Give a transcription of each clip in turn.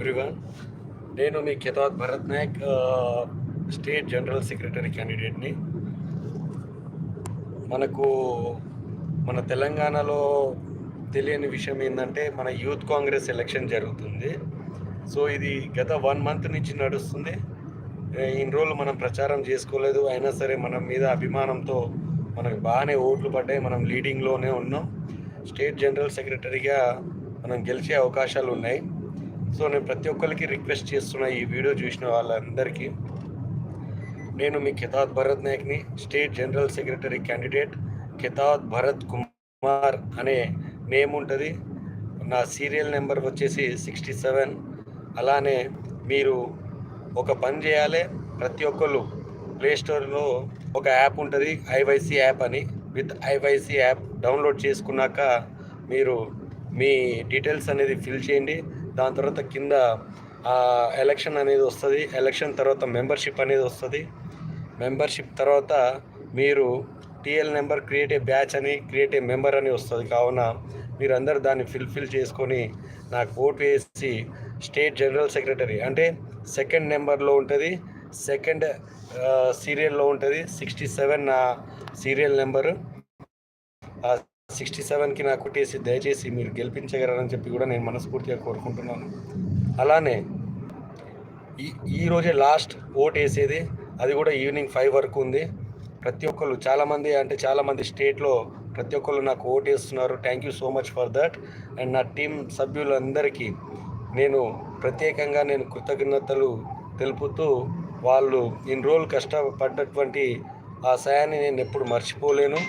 Everyone నేను మీ Kethad Bharat Nayak state general secretary క్యాండిడేట్ని మనకు మన తెలంగాణలో తెలియని విషయం ఏంటంటే మన యూత్ కాంగ్రెస్ ఎలక్షన్ జరుగుతుంది. సో ఇది గత వన్ మంత్ నుంచి నడుస్తుంది. ఇన్ని రోజులు మనం ప్రచారం చేసుకోలేదు. అయినా సరే మన మీద అభిమానంతో మనకు బాగానే ఓట్లు పడ్డాయి. మనం లీడింగ్లోనే ఉన్నాం. స్టేట్ జనరల్ సెక్రటరీగా మనం గెలిచే అవకాశాలు ఉన్నాయి సో నేను ప్రతి ఒక్కరికి రిక్వెస్ట్ చేస్తున్న ఈ వీడియో చూసిన వాళ్ళందరికీ నేను మీ కితాద్ Bharat నాయక్ని state general secretary candidate Kithad Bharat Kumar అనే నేమ్ ఉంటుంది. నా సీరియల్ నెంబర్ వచ్చేసి సిక్స్టీ సెవెన్. అలానే మీరు ఒక పని చేయాలి. ప్రతి ఒక్కళ్ళు ప్లే స్టోర్లో ఒక యాప్ ఉంటుంది ఐవైసీ యాప్ అని. విత్ ఐవైసీ యాప్ డౌన్లోడ్ చేసుకున్నాక మీరు మీ డీటెయిల్స్ అనేది ఫిల్ చేయండి. దాని తర్వాత కింద ఎలక్షన్ అనేది వస్తుంది. ఎలక్షన్ తర్వాత మెంబర్షిప్ అనేది వస్తుంది. మెంబర్షిప్ తర్వాత మీరు TL number create a batch అని క్రియేట్ ఏ మెంబర్ అని వస్తుంది. కావున మీరందరూ దాన్ని ఫిల్ఫిల్ చేసుకొని నాకు ఓటు వేసి స్టేట్ జనరల్ సెక్రటరీ అంటే సెకండ్ నెంబర్లో ఉంటుంది. సెకండ్ సీరియల్లో ఉంటుంది. సిక్స్టీ సెవెన్ నా సీరియల్ నెంబరు. సిక్స్టీ సెవెన్కి నాకు కుట్టేసి దయచేసి మీరు గెలిపించగలరని చెప్పి కూడా నేను మనస్ఫూర్తిగా కోరుకుంటున్నాను. అలానే ఈ ఈరోజే లాస్ట్ ఓట్ వేసేది అది కూడా ఈవినింగ్ ఫైవ్ వరకు ఉంది. ప్రతి ఒక్కళ్ళు చాలామంది అంటే చాలామంది స్టేట్లో ప్రతి ఒక్కళ్ళు నాకు ఓట్ వేస్తున్నారు. Thank you so much for that and నా టీం సభ్యులందరికీ నేను ప్రత్యేకంగా నేను కృతజ్ఞతలు తెలుపుతూ వాళ్ళు ఇన్ని రోజులు కష్టపడ్డటువంటి ఆ సాయాన్ని నేను ఎప్పుడు మర్చిపోలేను.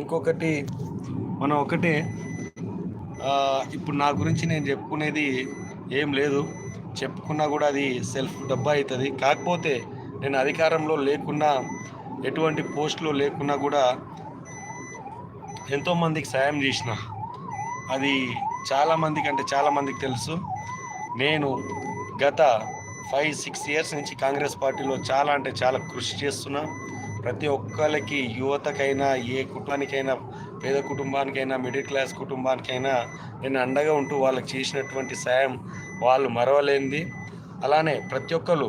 ఇంకొకటి మనం ఒకటే ఇప్పుడు నా గురించి నేను చెప్పుకునేది ఏం లేదు. చెప్పుకున్నా కూడా అది సెల్ఫ్ డబ్బా అవుతుంది కాకపోతే నేను అధికారంలో లేకున్నా ఎటువంటి పోస్టులో లేకున్నా కూడా ఎంతోమందికి సాయం చేసిన. అది చాలామందికి అంటే చాలామందికి తెలుసు. నేను గత ఫైవ్ సిక్స్ ఇయర్స్ నుంచి కాంగ్రెస్ పార్టీలో చాలా అంటే చాలా కృషి చేస్తున్నా. ప్రతి ఒక్కరికి యువతకైనా ఏ కుటుంబానికైనా పేద కుటుంబానికైనా మిడిల్ క్లాస్ కుటుంబానికైనా నేను అండగా ఉంటూ వాళ్ళకి చేసినటువంటి సాయం వాళ్ళు మరవలేనిది. అలానే ప్రతి ఒక్కరు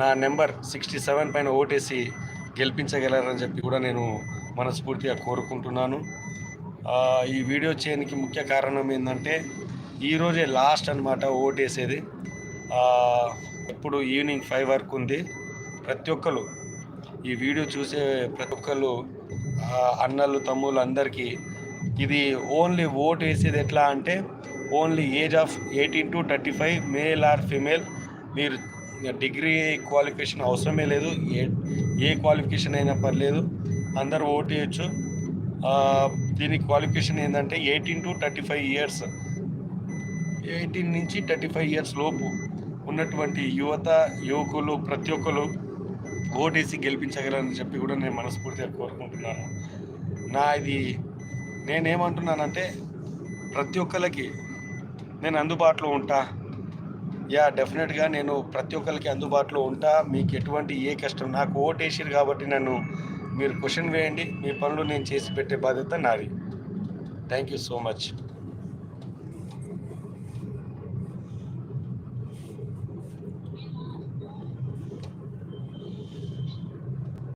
నా నెంబర్ సిక్స్టీ సెవెన్ పైన ఓటేసి గెలిపించగలరని చెప్పి కూడా నేను మనస్ఫూర్తిగా కోరుకుంటున్నాను. ఈ వీడియో చేయడానికి ముఖ్య కారణం ఏంటంటే ఈరోజే లాస్ట్ అనమాట ఓటేసేది. ఇప్పుడు ఈవినింగ్ ఫైవ్ వరకు ఉంది. ప్రతి ఒక్కరు ఈ వీడియో చూసే ప్రతి ఒక్కరు అన్నలు తమ్ముళ్ళు అందరికీ ఇది ఓన్లీ ఓట్ వేసేది ఎట్లా అంటే only age of eighteen to thirty five male or female. మీరు డిగ్రీ క్వాలిఫికేషన్ అవసరమే లేదు ఏ ఏ క్వాలిఫికేషన్ అయినా పర్లేదు అందరూ ఓటు వేయచ్చు. దీని క్వాలిఫికేషన్ ఏంటంటే eighteen to thirty five years eighteen నుంచి థర్టీ ఫైవ్ ఇయర్స్ లోపు ఉన్నటువంటి యువత యువకులు ప్రతి ఒక్కరు ఓటేసి గెలిపించగలరని చెప్పి కూడా నేను మనస్ఫూర్తిగా కోరుకుంటున్నాను. నా ఇది నేనేమంటున్నానంటే ప్రతి ఒక్కరికి నేను అందుబాటులో ఉంటా. యా డెఫినెట్గా నేను ప్రతి ఒక్కరికి అందుబాటులో ఉంటా. మీకు ఎటువంటి ఏ కష్టం నాకు ఓటు వేసిరు కాబట్టి నన్ను మీరు క్వశ్చన్ వేయండి. మీ పనులు నేను చేసి పెట్టే బాధ్యత నాది. Thank you so much.